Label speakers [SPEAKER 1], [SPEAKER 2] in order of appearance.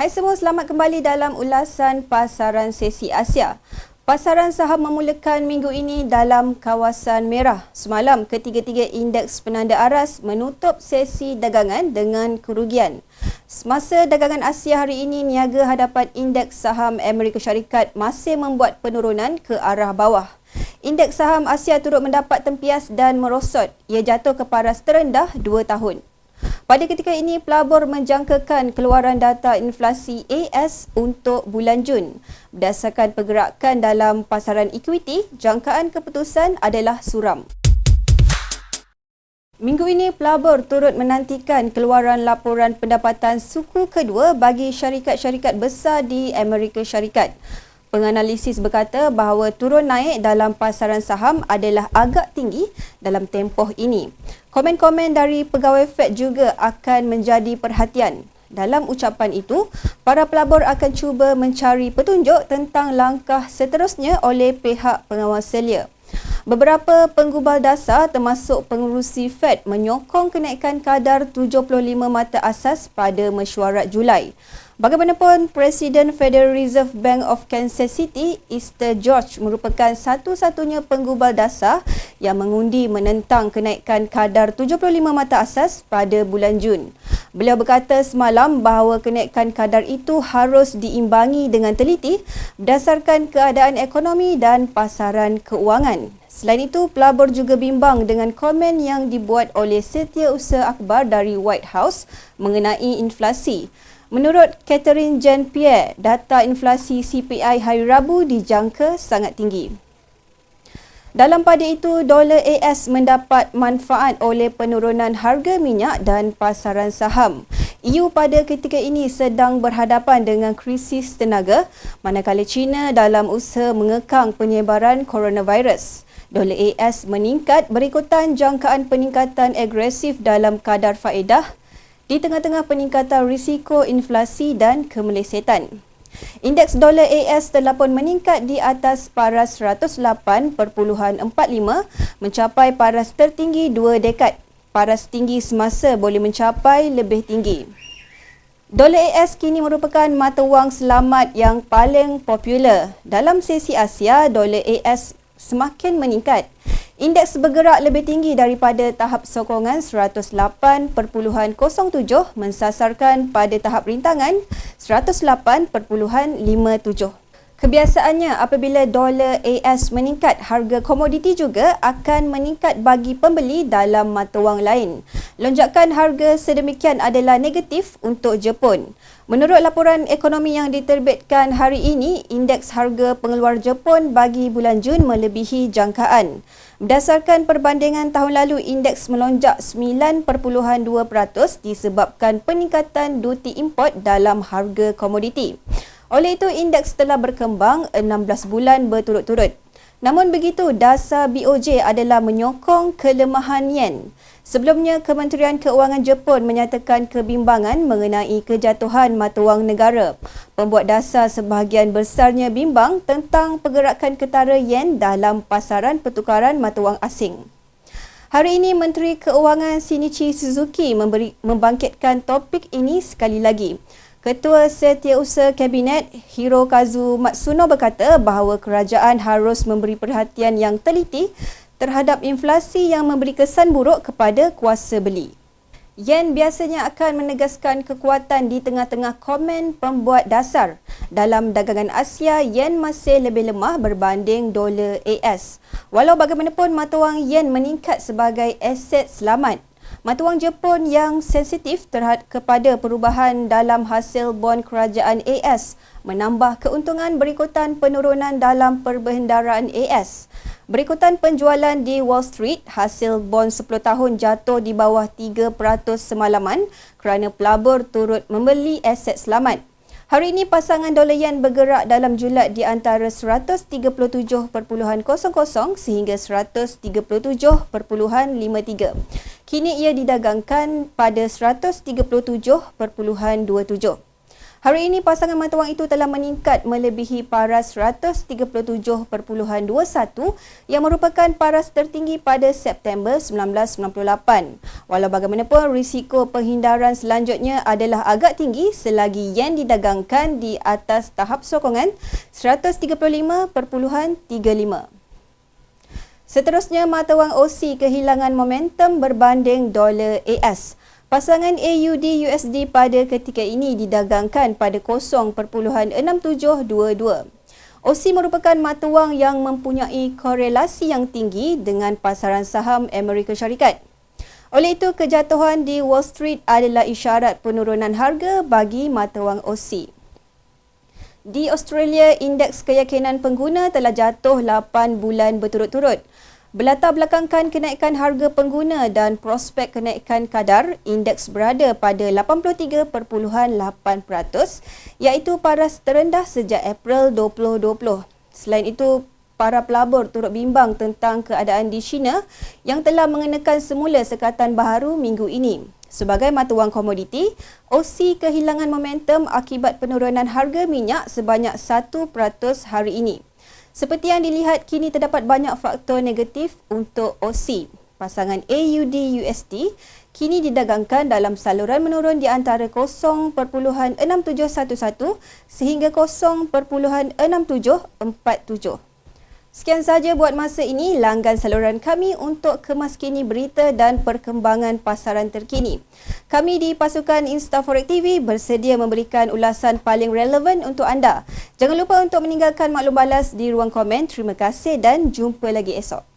[SPEAKER 1] Hai semua, selamat kembali dalam ulasan pasaran sesi Asia. Pasaran saham memulakan minggu ini dalam kawasan merah. Semalam, ketiga-tiga indeks penanda aras menutup sesi dagangan dengan kerugian. Semasa dagangan Asia hari ini, niaga hadapan indeks saham Amerika Syarikat masih membuat penurunan ke arah bawah. Indeks saham Asia turut mendapat tempias dan merosot. Ia jatuh ke paras terendah 2 tahun. Pada ketika ini, pelabur menjangkakan keluaran data inflasi AS untuk bulan Jun. Berdasarkan pergerakan dalam pasaran equity, jangkaan keputusan adalah suram. Minggu ini, pelabur turut menantikan keluaran laporan pendapatan suku kedua bagi syarikat-syarikat besar di Amerika Syarikat. Penganalisis berkata bahawa turun naik dalam pasaran saham adalah agak tinggi dalam tempoh ini. Komen-komen dari pegawai Fed juga akan menjadi perhatian. Dalam ucapan itu, para pelabur akan cuba mencari petunjuk tentang langkah seterusnya oleh pihak pengawas selia. Beberapa penggubal dasar termasuk pengurusi Fed menyokong kenaikan kadar 75 mata asas pada mesyuarat Julai. Bagaimanapun, Presiden Federal Reserve Bank of Kansas City, Easter George merupakan satu-satunya penggubal dasar yang mengundi menentang kenaikan kadar 75 mata asas pada bulan Jun. Beliau berkata semalam bahawa kenaikan kadar itu harus diimbangi dengan teliti berdasarkan keadaan ekonomi dan pasaran keuangan. Selain itu, pelabur juga bimbang dengan komen yang dibuat oleh Setiausaha Akbar dari White House mengenai inflasi. Menurut Catherine Jean Pierre, data inflasi CPI hari Rabu dijangka sangat tinggi. Dalam pada itu, dolar AS mendapat manfaat oleh penurunan harga minyak dan pasaran saham. EU pada ketika ini sedang berhadapan dengan krisis tenaga manakala China dalam usaha mengekang penyebaran coronavirus. Dolar AS meningkat berikutan jangkaan peningkatan agresif dalam kadar faedah di tengah-tengah peningkatan risiko inflasi dan kemelesetan. Indeks dolar AS telah pun meningkat di atas paras 108.45 mencapai paras tertinggi dua dekad. Paras tinggi semasa boleh mencapai lebih tinggi. Dolar AS kini merupakan mata wang selamat yang paling popular. Dalam sesi Asia, dolar AS semakin meningkat. Indeks bergerak lebih tinggi daripada tahap sokongan 108.07 mensasarkan pada tahap rintangan 108.57. Kebiasaannya apabila dolar AS meningkat, harga komoditi juga akan meningkat bagi pembeli dalam mata wang lain. Lonjakan harga sedemikian adalah negatif untuk Jepun. Menurut laporan ekonomi yang diterbitkan hari ini, indeks harga pengeluar Jepun bagi bulan Jun melebihi jangkaan. Berdasarkan perbandingan tahun lalu, indeks melonjak 9.2% disebabkan peningkatan duti import dalam harga komoditi. Oleh itu, indeks telah berkembang 16 bulan berturut-turut. Namun begitu, dasar BOJ adalah menyokong kelemahan yen. Sebelumnya, Kementerian Keuangan Jepun menyatakan kebimbangan mengenai kejatuhan mata wang negara. Pembuat dasar sebahagian besarnya bimbang tentang pergerakan ketara yen dalam pasaran pertukaran mata wang asing. Hari ini, Menteri Keuangan Shinichi Suzuki memberi, membangkitkan topik ini sekali lagi. Ketua Setiausaha Kabinet Hirokazu Matsuno berkata bahawa kerajaan harus memberi perhatian yang teliti terhadap inflasi yang memberi kesan buruk kepada kuasa beli. Yen biasanya akan menegaskan kekuatan di tengah-tengah komen pembuat dasar. Dalam dagangan Asia, yen masih lebih lemah berbanding dolar AS. Walau bagaimanapun mata wang yen meningkat sebagai aset selamat. Mata wang Jepun yang sensitif terhadap kepada perubahan dalam hasil bon kerajaan AS menambah keuntungan berikutan penurunan dalam perbendaharaan AS. Berikutan penjualan di Wall Street, hasil bond 10 tahun jatuh di bawah 3% semalaman kerana pelabur turut membeli aset selamat. Hari ini pasangan dolar yen bergerak dalam julat di antara 137.00 sehingga 137.53. Kini ia didagangkan pada 137.27. Hari ini pasangan mata wang itu telah meningkat melebihi paras 137.21 yang merupakan paras tertinggi pada September 1998. Walau bagaimanapun risiko penghindaran selanjutnya adalah agak tinggi selagi yen didagangkan di atas tahap sokongan 135.35. Seterusnya, mata wang OC kehilangan momentum berbanding dolar AS. Pasangan AUD USD pada ketika ini didagangkan pada 0.6722. OC merupakan mata wang yang mempunyai korelasi yang tinggi dengan pasaran saham Amerika Syarikat. Oleh itu, kejatuhan di Wall Street adalah isyarat penurunan harga bagi mata wang OC. Di Australia, indeks keyakinan pengguna telah jatuh 8 bulan berturut-turut. Berlatar belakangkan kenaikan harga pengguna dan prospek kenaikan kadar, indeks berada pada 83.8% iaitu paras terendah sejak April 2020. Selain itu, para pelabur turut bimbang tentang keadaan di China yang telah mengenakan semula sekatan baharu minggu ini. Sebagai mata wang komoditi, OC kehilangan momentum akibat penurunan harga minyak sebanyak 1% hari ini. Seperti yang dilihat, kini terdapat banyak faktor negatif untuk OC. Pasangan AUD-USD kini didagangkan dalam saluran menurun di antara 0.6711 sehingga 0.6747. Sekian sahaja buat masa ini. Langgan saluran kami untuk kemaskini berita dan perkembangan pasaran terkini. Kami di pasukan Instaforex TV bersedia memberikan ulasan paling relevan untuk anda. Jangan lupa untuk meninggalkan maklum balas di ruang komen. Terima kasih dan jumpa lagi esok.